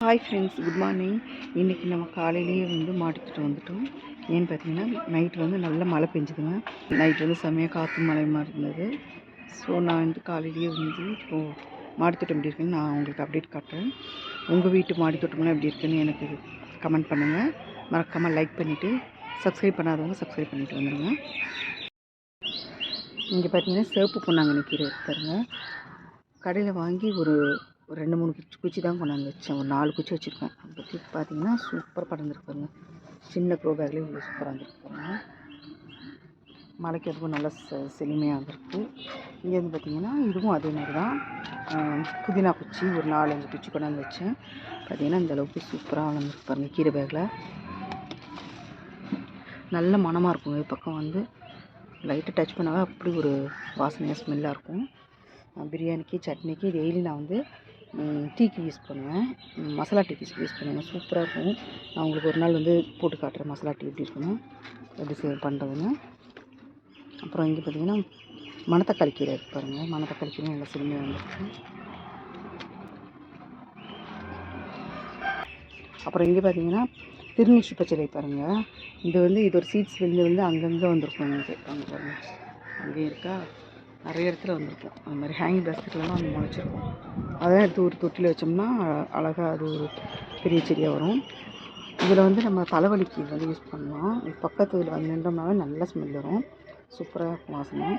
Hi friends good morning இன்றைக்கி நம்ம காலையிலேயே வந்து மாட்டிக்கிட்டு வந்துட்டோம். ஏன்னு பார்த்தீங்கன்னா நைட்டு வந்து நல்ல மழை பெஞ்சுதுங்க. நைட் வந்து செம்மையாக காற்று மழை மாதிரி இருந்தது. ஸோ நான் வந்து காலையிலேயே வந்து இப்போது மாடித்தோட்டம் எப்படி இருக்குன்னு நான் உங்களுக்கு அப்டேட் காட்டுறேன். உங்கள் வீட்டு மாடித்தோட்டம்லாம் எப்படி இருக்குன்னு எனக்கு கமெண்ட் பண்ணுங்கள் மறக்காமல் லைக் பண்ணிவிட்டு சப்ஸ்கிரைப் பண்ணாதவங்க சப்ஸ்கிரைப் பண்ணிவிட்டு வந்துடுங்க இங்கே பார்த்தீங்கன்னா சிவப்பு பொன்னாங்கண்ணி கீரை இருக்கு கடையில் வாங்கி ஒரு ஒரு ரெண்டு மூணு குச்சி குச்சி தான் கொண்டாந்து வச்சேன். ஒரு நாலு குச்சி வச்சுருக்கேன். அதை பற்றி பார்த்தீங்கன்னா சூப்பராக படர்ந்துருக்கு பாருங்க. சின்ன க்ரோ பேக்லேயே இவ்வளோ சூப்பராக இருந்திருக்கு பாருங்க. மலைக்கிறதுக்கும் அதுவும் நல்லா செ செழுமையாக இருந்திருக்கு இங்கே வந்து பார்த்தீங்கன்னா இதுவும் அதே மாதிரி தான். புதினா குச்சி ஒரு நாலஞ்சு குச்சி கொண்டாந்து வச்சேன். பார்த்தீங்கன்னா இந்த அளவுக்கு சூப்பராக வளர்ந்துருக்கு பாருங்கள் கீரை பேக்கில் நல்ல மணமாக இருக்கும். இது பக்கம் வந்து லைட்டாக டச் பண்ணாவே அப்படி ஒரு வாசனையாக ஸ்மெல்லாக இருக்கும். பிரியாணிக்கு சட்னிக்கு டெய்லி நான் வந்து டீக்கு யூஸ் பண்ணுவேன். மசாலா டீக்கு யூஸ் பண்ணுவேன். சூப்பராக இருக்கும். நான் உங்களுக்கு ஒரு நாள் வந்து போட்டு காட்டுறேன். மசாலா டீ எப்படி இருக்கணும் எப்படி சே பண்ணுறதுன்னு அப்புறம் இங்கே பார்த்தீங்கன்னா மணத்தக்காளி கீரை இருக்கு பாருங்கள் மணத்தக்காளி கீரை நல்லா சிறுமையாக வந்துருக்கு அப்புறம் இங்கே பார்த்தீங்கன்னா திருநீச்சி பச்சளை பாருங்கள் இது வந்து இது ஒரு சீட்ஸ் விழுந்து வந்து அங்கங்கே வந்திருக்கும். எனக்கு அங்கே பாருங்கள் அங்கேயும் இருக்கா? நிறைய இடத்துல வந்திருக்கும் அந்த மாதிரி ஹேங்கிங் பேஸ்கெட்லலாம் வந்து முளைச்சிருக்கும். அதெல்லாம் எடுத்து ஒரு தொட்டியில் வச்சோம்னா அழகாக அது ஒரு பெரிய செடியாக வரும். இதில் வந்து நம்ம தலைவலிக்கு இது வந்து யூஸ் பண்ணலாம். இது பக்கத்து இதில் வந்து நின்றோம்னாவே நல்ல ஸ்மெல் வரும். சூப்பராக இருக்கும் வாசனை.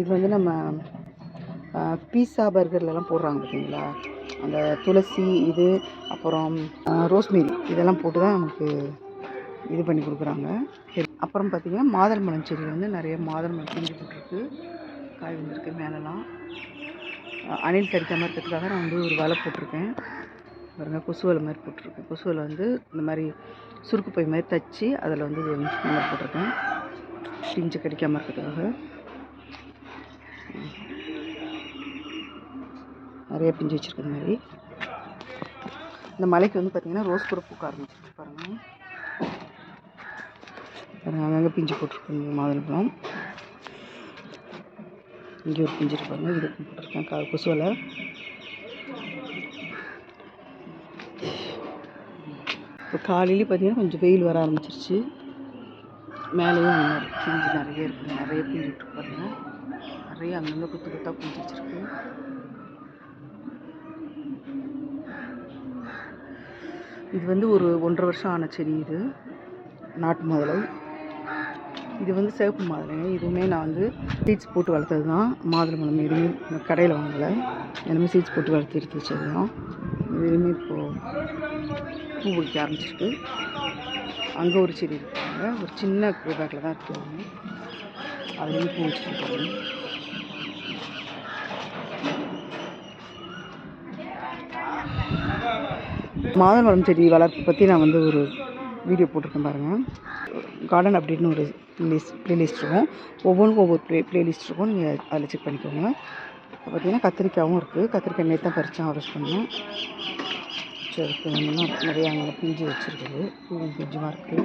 இது வந்து நம்ம பீஸா பர்கர்லலாம் போடுறாங்க பார்த்தீங்களா அந்த துளசி இது அப்புறம் ரோஸ்மேரி இதெல்லாம் போட்டு தான் நமக்கு இது பண்ணி கொடுக்குறாங்க. அப்புறம் பார்த்திங்கன்னா மலம் செடி வந்து நிறைய மாதுளம்பழம் செஞ்சு போட்டிருக்கு. காய் வந்திருக்கு மேலெலாம். அணில் கடிக்காமல் இருக்கிறதுக்காக நான் வந்து ஒரு வலை போட்டிருக்கேன். பாருங்கள் கொசு வலை மாதிரி போட்டிருக்கேன் கொசு வலை வந்து இந்த மாதிரி சுருக்கு பை மாதிரி தச்சு அதில் வந்து இது மாதிரி போட்டிருக்கேன். பிஞ்சு கடிக்காமல் இருக்கிறதுக்காக. நிறைய பிஞ்சு வச்சுருக்க மாதிரி. இந்த மலைக்கு வந்து பார்த்திங்கன்னா ரோஸ் கூட பூக்க ஆரம்பிச்சிருக்கு. பாருங்கள் பாருங்க அங்கங்கே பிஞ்சு போட்டிருக்கு மாதுளம்பழம். இங்கே ஒரு பிஞ்சு இருப்பாங்க இது போட்டிருக்கேன் கா கொசுவலை. இப்போ காலையிலேயும் பார்த்தீங்கன்னா கொஞ்சம் வெயில் வர ஆரம்பிச்சிருச்சு. மேலேயும் அந்த மாதிரி பிஞ்சு நிறைய இருக்குது நிறைய பிஞ்சு விட்டு பாருங்க. நிறைய அங்கங்கே குத்து குத்தாக பிஞ்சு வச்சுருக்கு. இது வந்து ஒரு ஒன்றரை வருஷம் ஆன செடி இது. நாட்டு மாதுளை. இது வந்து சிவப்பு மாதுளைங்க. இதுவுமே நான் வந்து சீட்ஸ் போட்டு வளர்த்தது தான் மாதுளம்பழம் எதுவுமே கடையில் வாங்கலை. எல்லாமே சீட்ஸ் போட்டு வளர்த்து எடுத்து வச்சது தான் இதுவுமே இப்போது பூ வைக்க ஆரம்பிச்சிருக்கு. அங்கே ஒரு செடி இருக்காங்க. ஒரு சின்ன க்ரோ பேக்கில் தான் இருக்காங்க அதுலேயும் பூ வச்சுருக்காங்க. மாதுளம்பழம் செடி வளர்ப்பு பற்றி நான் வந்து ஒரு வீடியோ போட்டிருக்கேன் பாருங்கள் கார்டன் அப்படின்னு ஒரு லிஸ்ட் ப்ளேலிஸ்ட் இருக்கும். ஒவ்வொன்றுக்கும் ஒவ்வொரு ப்ளே ப்ளேலிஸ்ட் இருக்கும். நீங்கள் அதில் செக் பண்ணிக்கோங்க. இப்போ பார்த்தீங்கன்னா கத்திரிக்காயும் இருக்குது கத்திரிக்காய் நேற்று தான் பறித்து ஹார்வெஸ்ட் பண்ணேன் சரி வேணும்னா நிறைய அங்கே பிஞ்சு வச்சுருக்குது. பூவும் பிஞ்சுமாக இருக்குது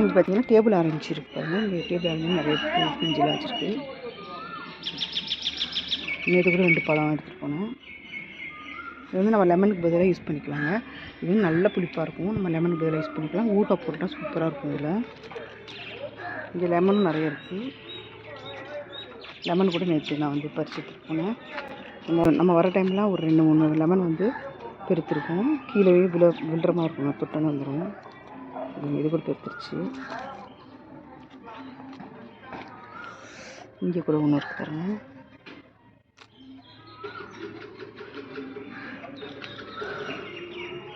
இது பார்த்தீங்கன்னா டேபிள் ஆரஞ்சு இருக்குது பாருங்கள் இங்கே டேபிள் ஆரஞ்சு நிறைய பூ பிஞ்சுலாம் வச்சுருக்கு. நேற்று கூட ரெண்டு பழம் எடுத்துகிட்டு போனேன் இது வந்து நம்ம லெமனுக்கு பதிலாக யூஸ் பண்ணிக்கலாங்க. இது வந்து நல்ல புளிப்பாக இருக்கும். நம்ம லெமனுக்கு பதிலாக யூஸ் பண்ணிக்கலாம். ஊறுகாய் போட்டால் சூப்பராக இருக்கும் இதில். இங்கே லெமனும் நிறைய இருக்குது லெமன் கூட நேற்று நான் வந்து பறிச்சுட்ருக்கேன் நம்ம நம்ம வர டைம்லாம் ஒரு ரெண்டு மூணு லெமன் வந்து பெருத்திருக்கும். கீழே விழ விழுற மாதிரி இருக்கும். தொட்டன்னு வந்துடும் இது கூட பெருத்துருச்சு. இங்கே கூட ஒன்று இருக்கு பாருங்க.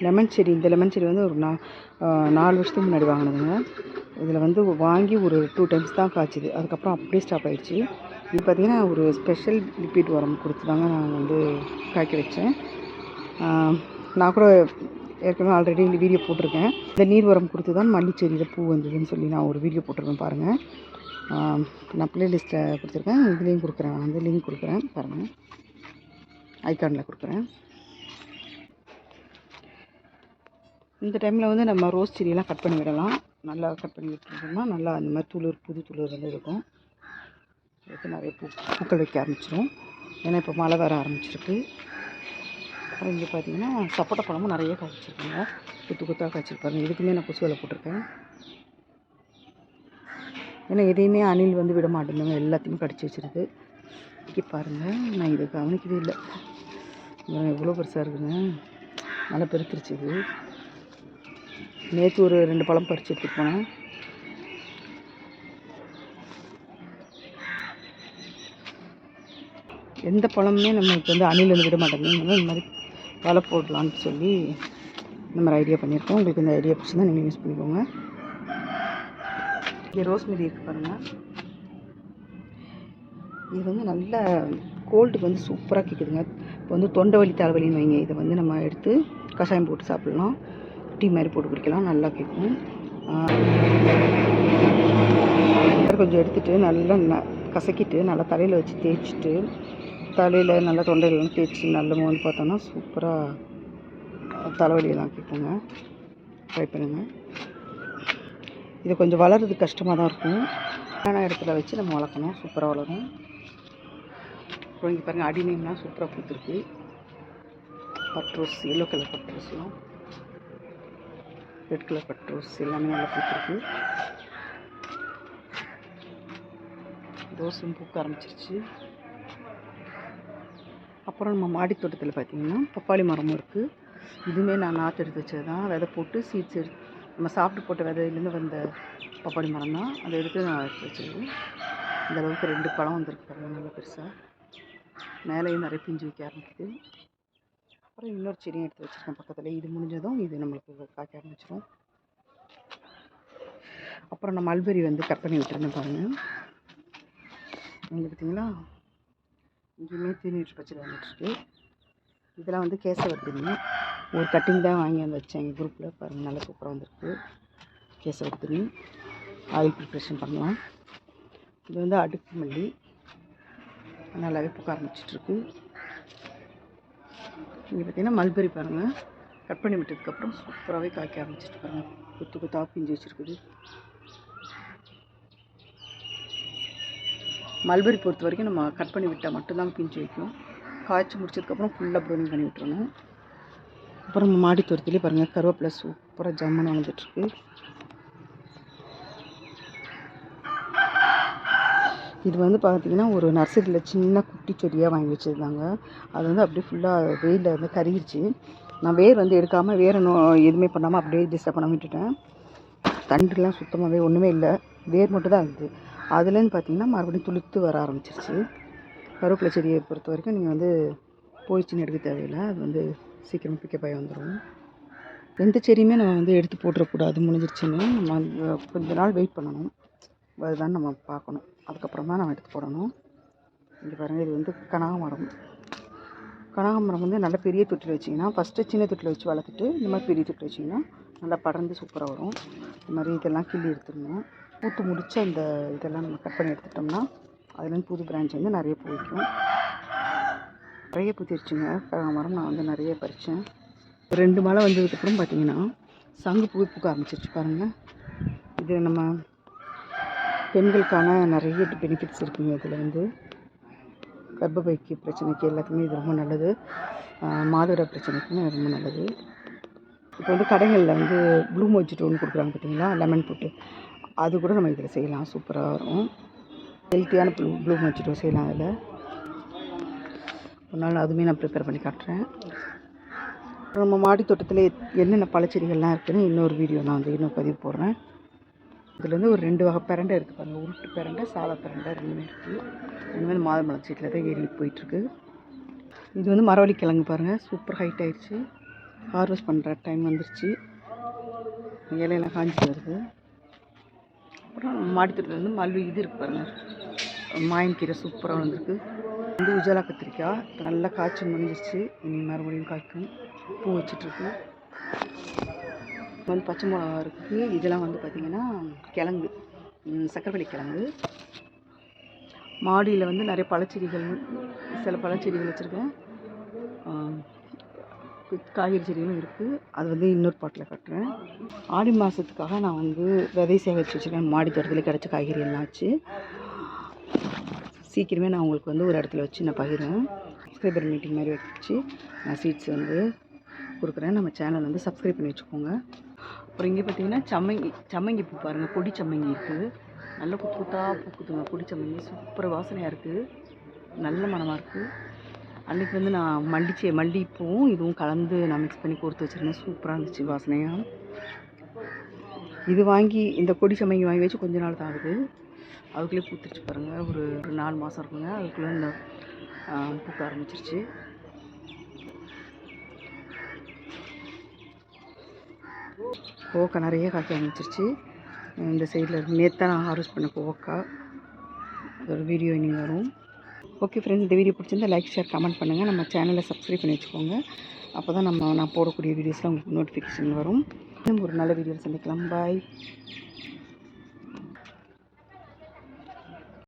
லெமன் செடி இந்த லெமன் செடி வந்து ஒரு நா நாலு வருஷத்துக்கு முன்னாடி வாங்கினதுங்க. இதில் வந்து வாங்கி ஒரு டூ டைம்ஸ் தான் காய்ச்சிது. அதுக்கப்புறம் அப்படியே ஸ்டாப் ஆகிடுச்சு இது பார்த்திங்கன்னா ஒரு ஸ்பெஷல் லிக்விட் உரம் கொடுத்து தாங்க நான் வந்து காய்க்க வச்சேன். நான் கூட ஏற்கனவே ஆல்ரெடி இந்த வீடியோ போட்டிருக்கேன். இந்த நீர் உரம் கொடுத்து தான் மல்லி செடியில் பூ வந்ததுன்னு சொல்லி நான் ஒரு வீடியோ போட்டிருக்கேன் பாருங்கள் நான் நான் ப்ளேலிஸ்ட்டில் கொடுத்துருக்கேன். இதுலேயும் கொடுக்குறேன். அந்த வந்து லிங்க் கொடுக்குறேன் பாருங்கள் ஐகானில் கொடுக்குறேன். இந்த டைமில் வந்து நம்ம ரோஸ் செடியெல்லாம் கட் பண்ணி விடலாம். நல்லா கட் பண்ணி விட்டுருந்தோம்னா நல்லா அந்த மாதிரி துளிர் புது துளிர் வந்து இருக்கும். அதுக்கு நிறைய பூ பூக்கள் வைக்க ஆரம்பிச்சிடும் ஏன்னா இப்போ மழை வர ஆரம்பிச்சிருக்கு. அப்புறம் இங்கே பார்த்தீங்கன்னா சப்போட்டா பழமும் நிறைய காய்ச்சிருக்காங்க. குத்து குத்தாக காய்ச்சிருப்பாங்க இதுக்குமே நான் கொசு வேலை போட்டிருக்கேன். ஏன்னா எதையுமே அணில் வந்து விட மாட்டேங்குது எல்லாத்தையுமே கடிச்சு வச்சிருது இங்கே பாருங்கள் நான் இதை கவனிக்கவே இல்லை. எவ்வளோ பெருசாக இருக்குங்க. நல்லா பெருத்துருச்சு இது. நேற்று ஒரு ரெண்டு பழம் பறித்து எடுத்துகிட்டு போனேன். எந்த பழமுமே நம்மளுக்கு வந்து அணில் விட மாட்டேங்குது இந்த மாதிரி வலை போடலான்னு சொல்லி இந்த மாதிரி ஐடியா பண்ணியிருக்கோம். உங்களுக்கு இந்த ஐடியா பிடிச்சிருந்தா நீங்கள் யூஸ் பண்ணிக்கோங்க. இங்கே ரோஸ்மெரி இருக்குது பாருங்கள் இது வந்து நல்ல கோல்டுக்கு வந்து சூப்பராக கேட்குதுங்க இப்போ வந்து தொண்டை வலி தலைவலின்னு வைங்க. இதை வந்து நம்ம எடுத்து கஷாயம் போட்டு சாப்பிட்லாம். டீ மாதிரி போட்டு குடிக்கலாம். நல்லா கேட்கும். கொஞ்சம் எடுத்துட்டு நல்லா ந கசக்கிட்டு நல்லா தலையில் வச்சு தேய்ச்சிட்டு தலையில் நல்லா தொண்டையிலலாம் தேய்ச்சி நல்ல மோந்து பார்த்தோன்னா சூப்பராக தலைவலியெல்லாம் கேட்குங்க. ட்ரை பண்ணுங்கள் இது கொஞ்சம் வளர்றது கஷ்டமாக தான் இருக்கும். ஆனால் இடத்துல வச்சு நம்ம வளர்க்கணும். சூப்பராக வளரும். அப்புறம் இங்கே பாருங்கள் அடிமைலாம் சூப்பராக பூத்துருக்கு பட்ரோஸ் எல்லோ கலர் பட்ரோஸ்லாம் ரெட் கலர் பட்ரோஸ் எல்லாமே நல்லா பூத்துருக்கு ரோஸும் பூக்க ஆரம்பிச்சிருச்சு. அப்புறம் நம்ம மாடி தோட்டத்தில் பார்த்திங்கன்னா பப்பாளி மரமும் இருக்குது இதுவுமே நான் நாற்று எடுத்து வச்சது தான் விதை போட்டு சீட்ஸ் எடுத்து நம்ம சாப்பிட்டு போட்ட விதையிலேருந்து வந்த பப்பாளி மரம் தான். அதை எடுத்து நான் எடுத்து வச்சது இந்த அளவுக்கு ரெண்டு பழம் வந்திருக்கு பாருங்கள் நல்லா பெருசாக மேலேயும் நிறைய பிஞ்சு வைக்க ஆரம்பிக்குது. அப்புறம் இன்னொரு செடியும் எடுத்து வச்சுருக்கேன் பக்கத்தில். இது முடிஞ்சதும் இது நம்மளுக்கு காய்க்க ஆரம்பிச்சிடும் அப்புறம் நான் மல்பெரி வந்து கட் பண்ணி விட்டுருந்தேன் பாருங்கள் இங்கே பார்த்தீங்களா இங்கேயுமே தீனிட்டு பச்சை வந்துட்டுருக்கு இதெல்லாம் வந்து கேசவர்த்தினி. ஒரு கட்டிங் தான் வாங்கி வந்து வச்சேன் எங்கள் குரூப்பில் பாருங்கள் நல்லா சூப்பராக வந்திருக்கு. கேசவர்த்தினி. ஆயில் ப்ரிப்ரேஷன் பண்ணலாம். இது வந்து அடுக்கு மல்லி. நல்லாவே பூக்க ஆரம்பிச்சிட்ருக்கு இங்கே பார்த்தீங்கன்னா மல்பெரி பாருங்கள் கட் பண்ணி விட்டதுக்கப்புறம் சூப்பராகவே காய்க்க ஆரம்பிச்சிட்டு பாருங்கள் குத்து குத்தாக பிஞ்சு வச்சுருக்குது. மல்பெரி பொறுத்த வரைக்கும் நம்ம கட் பண்ணி விட்டால் மட்டும்தான் பிஞ்சு வைக்கும். காய்ச்சி முடிச்சதுக்கப்புறம் ஃபுல்லாக ப்ரௌனிங் பண்ணி விட்டுருணும் அப்புறம் மாடி தோட்டத்துலேயே பாருங்கள் கருவேப்பிலை சூப்பராக ஜம்மன் வளர்ந்துட்டுருக்கு இது வந்து பார்த்தீங்கன்னா ஒரு நர்சரியில் சின்ன குட்டி செடியாக வாங்கி வச்சுருந்தாங்க. அது வந்து அப்படியே ஃபுல்லாக வெயிலில் வந்து கருகிருச்சு. நான் வேர் வந்து எடுக்காமல் வேறு நோ எதுவுமே பண்ணாமல் அப்படியே டிஸ்டர்ப் பண்ண விட்டுட்டேன். தண்டுலாம் சுத்தமாகவே ஒன்றுமே இல்லை. வேர் மட்டும் தான் இருக்குது அதுலேருந்து பார்த்தீங்கன்னா மறுபடியும் துளுத்து வர ஆரம்பிச்சிருச்சு. கருவேப்பிலை செடியை பொறுத்த வரைக்கும் நீங்கள் வந்து போயிடுச்சுன்னு எடுக்க தேவையில்லை. அது வந்து சீக்கிரம் பிக்கப்பாகி வந்துடும் எந்த செடியுமே நம்ம வந்து எடுத்து போட்டுறக்கூடாது. முடிஞ்சிருச்சுன்னு நம்ம கொஞ்ச நாள் வெயிட் பண்ணணும். அதுதான் நம்ம பார்க்கணும். அதுக்கப்புறமா நம்ம எடுத்து போடணும். இங்கே பாருங்கள் இது வந்து கனகாமரம் கனகாமரம் வந்து நல்ல பெரிய தொட்டில் வச்சிங்கன்னா ஃபஸ்ட்டு சின்ன தொட்டில் வச்சு வளர்த்துட்டு இந்த மாதிரி பெரிய தொட்டில் வச்சிங்கன்னா நல்லா படர்ந்து சூப்பராக வரும். இந்த மாதிரி இதெல்லாம் கிள்ளி எடுத்துடணும். பூத்து முடித்து அந்த இதெல்லாம் நம்ம கட் பண்ணி எடுத்துட்டோம்னா அதுலேருந்து புது பிரான்ச் வந்து நிறைய பூக்கும். நிறைய பூத்திருச்சுங்க. கனகாமரம் நான் வந்து நிறைய பறித்தேன் ரெண்டு மழை வந்ததுக்கப்புறம் பார்த்தீங்கன்னா சங்கு பூ பூக்க ஆரம்பிச்சிருச்சு பாருங்கள் இது நம்ம பெண்களுக்கான நிறைய பெனிஃபிட்ஸ் இருக்குங்க இதில் வந்து. கர்ப்பப்பைக்கு பிரச்சனைக்கு எல்லாத்துக்குமே இது ரொம்ப நல்லது. மாதவிட பிரச்சனைக்குமே ரொம்ப நல்லது. இப்போ வந்து கடைகளில் வந்து ப்ளூ மொஜிட்டோ ஒன்று கொடுக்குறாங்க பார்த்தீங்களா? லெமன் போட்டு. அது கூட நம்ம இதில் செய்யலாம். சூப்பராக வரும். ஹெல்த்தியான ப்ளூ ப்ளூ மொஜிட்டோ செய்யலாம் அதில் ஒரு நாள் அதுவுமே நான் ப்ரிப்பேர் பண்ணி காட்டுறேன். நம்ம மாடி தோட்டத்தில் என்னென்ன பழச்செடிகள்லாம் இருக்குதுன்னு இன்னொரு வீடியோ நான் வந்து இன்னும் பதிவு போடுறேன். இதில் வந்து ஒரு ரெண்டு வகை பிரண்டை இருக்குது பாருங்கள் உருட்டு பிரண்டை சாதா பிரண்டை ரெண்டுமே இருக்குது ரெண்டுமே வந்து மாதுளம்பழம் சீட்டில் தான் ஏறி போயிட்டுருக்கு. இது வந்து மரவள்ளி கிழங்கு பாருங்கள் சூப்பர் ஹைட் ஆயிடுச்சு. ஹார்வெஸ்ட் பண்ணுற டைம் வந்துருச்சு. இலையெல்லாம் காஞ்சி வருது. அப்புறம் மாடித்தோட்டத்தில் வந்து மல்வி இது இருக்குது பாருங்கள் மாயன்கீரை சூப்பராக வந்திருக்கு வந்து உஜாலா கத்திரிக்காய். நல்லா காய்ச்சி முடிஞ்சிருச்சு. இனி மறுபடியும் காய்க்கும். பூ வச்சிட்ருக்கு வந்து பச்சை மிளகா இருக்குது இதெல்லாம் வந்து பார்த்திங்கன்னா கிழங்கு சக்கரவள்ளி கிழங்கு. மாடியில் வந்து நிறைய பழச்செடிகள் சில பழச்செடிகள் வச்சுருக்கேன். காய்கறி செடிகளும் இருக்குது அது வந்து இன்னொரு பாட்டில் கட்டுறேன். ஆடி மாதத்துக்காக நான் வந்து விதை சேகரித்து வச்சுருக்கேன். மாடி தோட்டத்தில் கிடச்ச காய்கறி எல்லாம் வச்சு. சீக்கிரமே நான் உங்களுக்கு வந்து ஒரு இடத்துல வச்சு நான் பகிர்வேன் சப்ஸ்கிரைபர் மீட்டிங் மாதிரி வச்சு நான் சீட்ஸ் வந்து கொடுக்குறேன். நம்ம சேனல் வந்து சப்ஸ்கிரைப் பண்ணி வச்சுக்கோங்க. அப்புறம் இங்கே பார்த்தீங்கன்னா சம்மங்கி சம்மங்கி பூ பாருங்கள் கொடி சம்மங்கி இருக்குது நல்ல குத்து குத்தாக பூக்குதுங்க கொடி சம்மங்கி சூப்பர் வாசனையாக இருக்குது நல்ல மணமாக இருக்குது அன்றைக்கி வந்து நான் மல்லிச்சே மல்லிப்பூவும் இதுவும் கலந்து நான் மிக்ஸ் பண்ணி கொடுத்து வச்சுருந்தேன். சூப்பராக இருந்துச்சு வாசனையாக இது வாங்கி இந்த கொடி சம்மங்கி வாங்கி வச்சு கொஞ்ச நாள் தான் ஆகுது. அதுக்குள்ளே பூத்துருச்சு பாருங்கள் ஒரு ஒரு நாலு மாதம் இருக்குங்க. அதுக்குள்ளே இந்த பூக்க ஆரம்பிச்சிருச்சு. கோவக்கா நிறைய காய்க்க ஆரம்பிச்சிருச்சு. இந்த சைடில் நேற்று தான் நான் ஹார்வெஸ்ட் பண்ண கோவக்கா அதோட வீடியோ இனி வரும். ஓகே ஃப்ரெண்ட்ஸ் இந்த வீடியோ பிடிச்சிருந்தா லைக் ஷேர் கமெண்ட் பண்ணுங்கள் நம்ம சேனலை சப்ஸ்கிரைப் பண்ணி வச்சுக்கோங்க. அப்போ தான் நம்ம நான் போடக்கூடிய வீடியோஸ்லாம் உங்களுக்கு நோட்டிஃபிகேஷன் வரும். இன்னும் ஒரு நல்ல வீடியோவில் சந்திக்கலாம். பாய்